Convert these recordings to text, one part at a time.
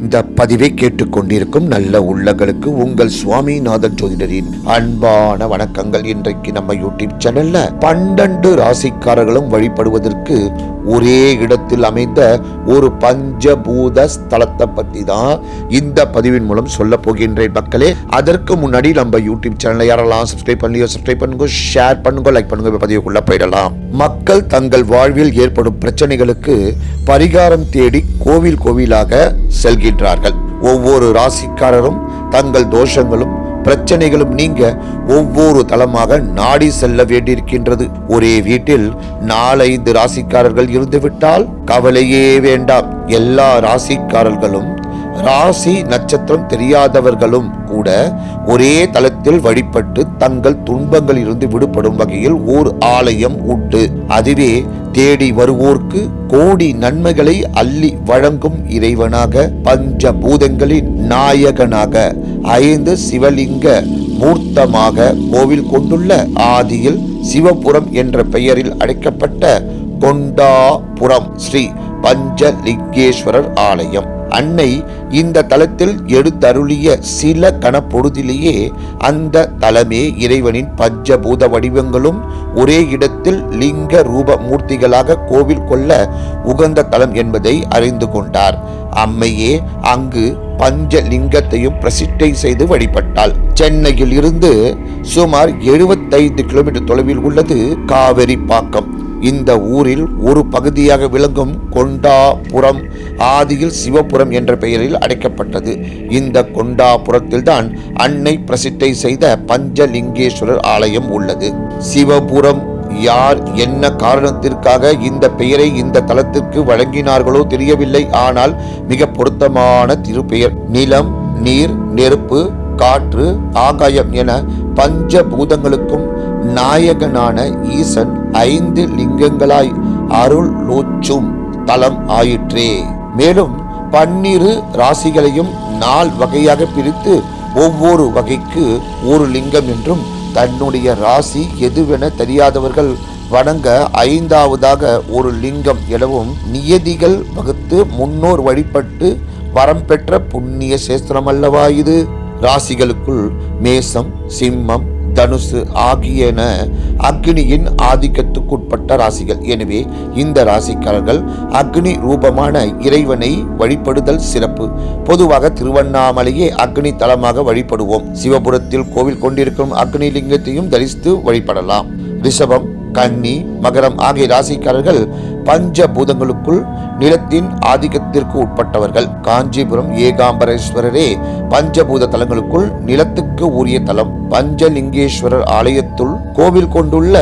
இந்த பதிவை கேட்டுக்கொண்டிருக்கும் நல்ல உள்ளங்களுக்கு உங்கள் சுவாமிநாதன் ஜோதிடரின் அன்பான வணக்கங்கள். இன்றைக்கு நம்ம யூடியூப் சேனல்ல பன்னெண்டு ராசிக்காரர்களும் வழிபடுவதற்கு ஒரே இடத்தில் அமைந்த ஒரு பஞ்சபூத ஸ்தலத்தை பத்தி தான் இந்த பதிவின் மூலம் சொல்ல போகின்றேன் மக்களே. அதற்கு முன்னாடி நம்ம யூடியூப் சேனலை யாரெல்லாம் சப்ஸ்கிரைப் பண்ணலையோ சப்ஸ்கிரைப் பண்ணுங்க ஷேர் பண்ணுங்க லைக் பண்ணுங்க பதிவுக்குள்ள போயிடலாம். மக்கள் தங்கள் வாழ்வில் ஏற்படும் பிரச்சனைகளுக்கு பரிகாரம் தேடி கோவில் கோவிலாக இருக்கின்றார்கள் ஒவ்வொரு ராசிக்காரரும் தங்கள் தோஷங்களும் பிரச்சனைகளும் நீங்க ஒவ்வொரு தளமாக நாடி செல்ல வேண்டியிருக்கின்றது. ஒரே வீட்டில் நாலைந்து ராசிக்காரர்கள் இருந்துவிட்டால் கவலையே வேண்டாம். எல்லா ராசிக்காரர்களும் ராசி நட்சத்திரம் தெரியாதவர்களும் கூட ஒரே தளத்தில் வழிபட்டு தங்கள் துன்பங்களில் இருந்து விடுபடும் வகையில் ஓர் ஆலயம் உண்டு. அதுவே தேடி வருவோர்க்கு கோடி நன்மைகளை அள்ளி வழங்கும் இறைவனாக பஞ்ச பூதங்களின் நாயகனாக ஐந்து சிவலிங்க மூர்த்தமாக கோவில் கொண்டுள்ள ஆதியில் சிவபுரம் என்ற பெயரில் அழைக்கப்பட்ட கொண்டாபுரம் ஸ்ரீ பஞ்சலிங்கேஸ்வரர் ஆலயம். அன்னை இந்த தலத்தில் எடுத்தருளிய சில கணப்பொழுதிலேயே அந்த தலமே இறைவனின் பஞ்சபூத வடிவங்களும் ஒரே இடத்தில் லிங்க ரூப மூர்த்திகளாக கோவில் கொள்ள உகந்த தலம் என்பதை அறிந்து கொண்டார். அம்மையே அங்கு பஞ்ச லிங்கத்தையும் பிரசிட்டை செய்து வழிபட்டாள். சென்னையில் இருந்து சுமார் எழுபத்தைந்து கிலோமீட்டர் தொலைவில் உள்ளது காவிரி பாக்கம் இந்த ஊரில் ஒரு பகுதியாக விளங்கும் கொண்டாபுரம் ஆதியில் சிவபுரம் என்ற பெயரில் அடைக்கப்பட்டது. இந்த கொண்டாபுரத்தில்தான் அன்னை பிரசித்தை செய்த பஞ்சலிங்கேஸ்வரர் ஆலயம் உள்ளது. சிவபுரம் யார் என்ன காரணத்திற்காக இந்த பெயரை இந்த தலத்திற்கு வழங்கினார்களோ தெரியவில்லை. ஆனால் மிக பொருத்தமான திருப்பெயர். நிலம் நீர் நெருப்பு காற்று ஆகாயம் என பஞ்ச பூதங்களுக்கும் நாயகனான ஈசன் ஐந்து லிங்கங்களாய் அருள் லோச்சும் தலம் ஆயிற்றே. மேலும் பன்னிரு ராசிகளையும் நால் வகையாக பிரித்து ஒவ்வொரு வகைக்கு ஒரு லிங்கம் என்றும் தன்னுடைய ராசி எதுவென தெரியாதவர்கள் வணங்க ஐந்தாவதாக ஒரு லிங்கம் எனவும் நியதிகள் வகுத்து முன்னோர் வழிபட்டு வரம் பெற்ற புண்ணிய சேஸ்திரம் அல்லவா இது. ராசிகளுக்குள் மேசம் சிம்மம் தனுசு ஆகியன அக்னியின் ஆதிக்கத்துக்குட்பட்ட ராசிகள். எனவே இந்த ராசிக்காரர்கள் அக்னி ரூபமான இறைவனை வழிபடுதல் சிறப்பு. பொதுவாக திருவண்ணாமலையே அக்னி தலமாக வழிபடுவோம். சிவபுரத்தில் கோவில் கொண்டிருக்கும் அக்னி லிங்கத்தையும் தரிசித்து வழிபடலாம். ரிஷபம் கன்னி மகரம் ஆகிய ராசிக்காரர்கள் பஞ்ச பூதங்களுக்குள் நிலத்தின் ஆதிக்கத்திற்கு உட்பட்டவர்கள். காஞ்சிபுரம் ஏகாம்பரேஸ்வரரே பஞ்சபூத தலங்களுக்குள் நிலத்துக்கு உரிய தலம். பஞ்சலிங்கேஸ்வரர் ஆலயத்துள் கோவில் கொண்டுள்ள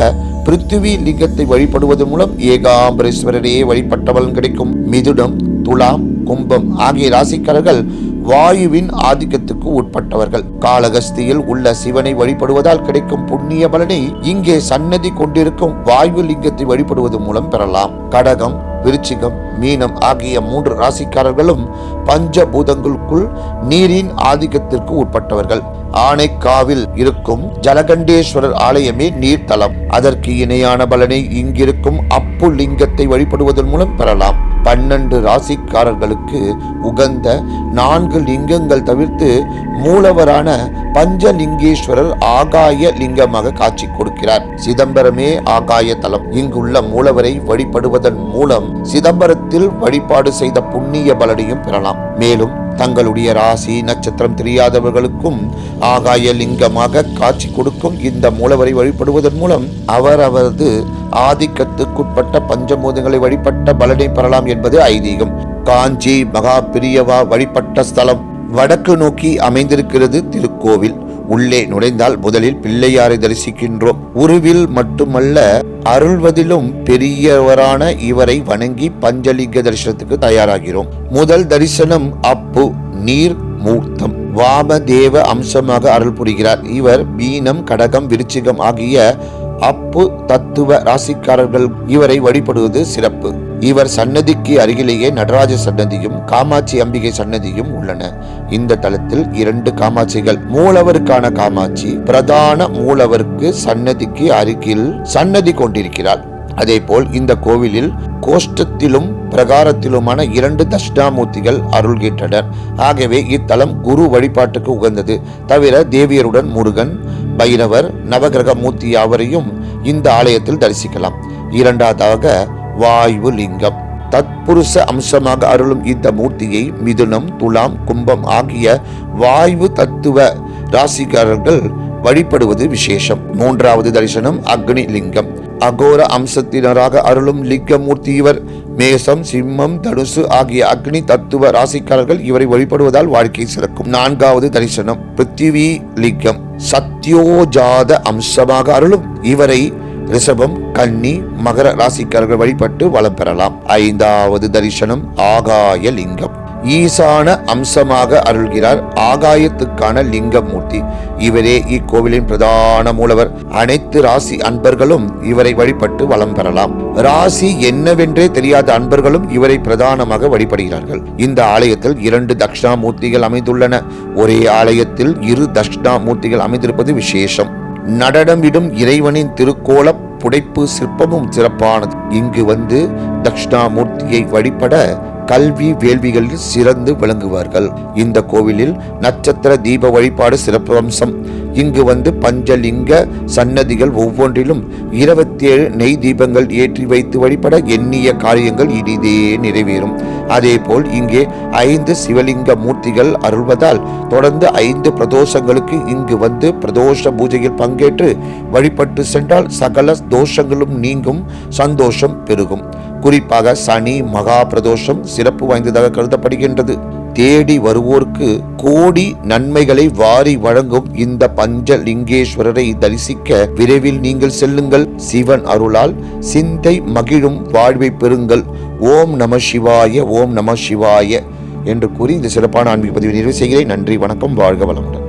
பிருத்திவி லிங்கத்தை வழிபடுவது மூலம் ஏகாம்பரேஸ்வரரே வழிபட்டவன் கிடைக்கும். மிதுடம் துலாம் கும்பம் ஆகிய ராசிக்காரர்கள் வாயுவின் ஆதிக்கத்துக்கு உட்பட்டவர்கள். காளகஸ்தியில் உள்ள சிவனை வழிபடுவதால் கிடைக்கும் புண்ணிய பலனை இங்கே சன்னதி கொண்டிருக்கும் வாயு லிங்கத்தை வழிபடுவது மூலம் பெறலாம். கடகம் விருச்சிகம் மீனம் ஆகிய மூன்று ராசிக்காரர்களும் பஞ்சபூதங்களுக்குள் நீரின் ஆதிக்கத்திற்கு உட்பட்டவர்கள். ஆனைக்காவில் இருக்கும் ஜலகண்டேஸ்வரர் ஆலயமே நீர்த்தலம். அதற்கு இணையான பலனை இங்கிருக்கும் அப்பு லிங்கத்தை வழிபடுவதன் மூலம் பெறலாம். பன்னெண்டு ராசிக்காரர்களுக்கு உகந்த நான்கு லிங்கங்கள் தவிர்த்து மூலவரான பஞ்சலிங்கேஸ்வரர் ஆகாய லிங்கமாக காட்சி கொடுக்கிறார். சிதம்பரமே ஆகாய தலம் இங்குள்ள மூலவரை வழிபடுவதன் மூலம் சிதம்பரத்தில் வழிபாடு செய்த புண்ணிய பலனையும் பெறலாம். மேலும் தங்களுடைய ராசி நட்சத்திரம் தெரியாதவர்களுக்கும் ஆகாய லிங்கமாக காட்சி கொடுக்கும் இந்த மூலவரை வழிபடுவதன் மூலம் அவர் அவரது ஆதிக்கத்துக்குட்பட்ட பஞ்சமூதங்களை வழிபட்ட பலனை பெறலாம் என்பது ஐதீகம். காஞ்சி மகா பிரியவா வழிபட்ட ஸ்தலம் வடக்கு நோக்கி அமைந்திருக்கிறது திருக்கோவில். உள்ளே நுழைந்தால் முதலில் பிள்ளையாரை தரிசிக்கின்றோம். உருவில் மட்டுமல்ல அருள்வதிலும் பெரியவரான இவரை வணங்கி பஞ்சலிங்க தரிசனத்துக்கு தயாராகிறோம். முதல் தரிசனம் அப்பு நீர் மூர்த்தம். வாமதேவ அம்சமாக அருள் புரிகிறார். இவர் மீனம் கடகம் விருச்சிகம் ஆகிய அப்பு தத்துவ ராசிக்காரர்கள் இவரை வழிபடுவது சிறப்பு. இவர் சன்னதிக்கு அருகிலேயே நடராஜ சன்னதியும் காமாட்சி அம்பிகை சன்னதியும் உள்ளன. இந்த தலத்தில் இரண்டு காமாட்சிகள். மூலவருக்கான காமாட்சி பிரதான மூலவருக்கு சன்னதிக்கு அருகில் சன்னதி கொண்டிருக்கிறார். அதேபோல் இந்த கோவிலில் கோஷ்டத்திலும் பிரகாரத்திலுமான இரண்டு தஷ்டாமூர்த்திகள் அருள்கின்றனர். ஆகவே இத்தலம் குரு வழிபாட்டுக்கு உகந்தது. தவிர தேவியருடன் முருகன் பைரவர் நவகிரக மூர்த்தி யாவரையும் இந்த ஆலயத்தில் தரிசிக்கலாம். இரண்டாவதாக வாயு லிங்கம். தத்புருஷ அம்சமாக அருளும் இந்த மூர்த்தியை மிதுனம் துலாம் கும்பம் ஆகிய வாயு தத்துவ ராசிக்காரர்கள் வழிபடுவது விசேஷம். மூன்றாவது தரிசனம் அக்னி லிங்கம். அகோர அம்சத்தினராக அருளும் லிங்கமூர்த்தி இவர். மேசம் சிம்மம் தனுசு ஆகிய அக்னி தத்துவ ராசிக்காரர்கள் இவரை வழிபடுவதால் வாழ்க்கை சிறக்கும். நான்காவது தரிசனம் பிருத்திவி லிங்கம். சத்யோஜாத அம்சமாக அருளும் இவரை ரிஷபம் கன்னி மகர ராசிக்காரர்கள் வழிபட்டு வளம் பெறலாம். ஐந்தாவது தரிசனம் ஆகாய லிங்கம். ஈசான அம்சமாக அருள்கிறார் ஆகாயத்துக்கான லிங்கமூர்த்தி. இவரே இக்கோவிலின் பிரதான மூலவர். அனைத்து ராசி அன்பர்களும் இவரை வழிபட்டு வளம் பெறலாம். ராசி என்னவென்றே தெரியாத அன்பர்களும் இவரை பிரதானமாக வழிபடுகிறார்கள். இந்த ஆலயத்தில் இரண்டு தக்ஷணாமூர்த்திகள் அமைந்துள்ளன. ஒரே ஆலயத்தில் இரு தக்ஷணாமூர்த்திகள் அமைந்திருப்பது விசேஷம். நடனமிடும் இறைவனின் திருக்கோல புடைப்பு சிற்பமும் சிறப்பானது. இங்கு வந்து தட்சிணாமூர்த்தியை வழிபட கல்வி வேள்விகளில் சிறந்து விளங்குவார்கள். இந்த கோவிலில் நட்சத்திர தீப வழிபாடு சிறப்பம்சம். இங்கு வந்து பஞ்சலிங்க சன்னதிகள் ஒவ்வொன்றிலும் இருபத்தி ஏழு நெய் தீபங்கள் ஏற்றி வைத்து வழிபட எண்ணிய காரியங்கள் இனிதே நிறைவேறும். அதேபோல் இங்கே ஐந்து சிவலிங்க மூர்த்திகள் அருள்வதால் தொடர்ந்து ஐந்து பிரதோஷங்களுக்கு இங்கு வந்து பிரதோஷ பூஜையில் பங்கேற்று வழிபட்டு சென்றால் சகல தோஷங்களும் நீங்கும் சந்தோஷம் பெருகும். குறிப்பாக சனி மகா பிரதோஷம் சிறப்பு வாய்ந்ததாக கருதப்படுகின்றது. தேடி வருவோர்க்கு கோடி நன்மைகளை வாரி வழங்கும் இந்த பஞ்சலிங்கேஸ்வரரை தரிசிக்க விரைவில் நீங்கள் செல்லுங்கள். சிவன் அருளால் சிந்தை மகிழும் வாழ்வை பெறுங்கள். ஓம் நம சிவாய ஓம் நம சிவாய என்று கூறி இந்த சிறப்பான ஆன்மீக பதிவை நிறைவு செய்கிறேன். நன்றி வணக்கம் வாழ்க வளமுடன்.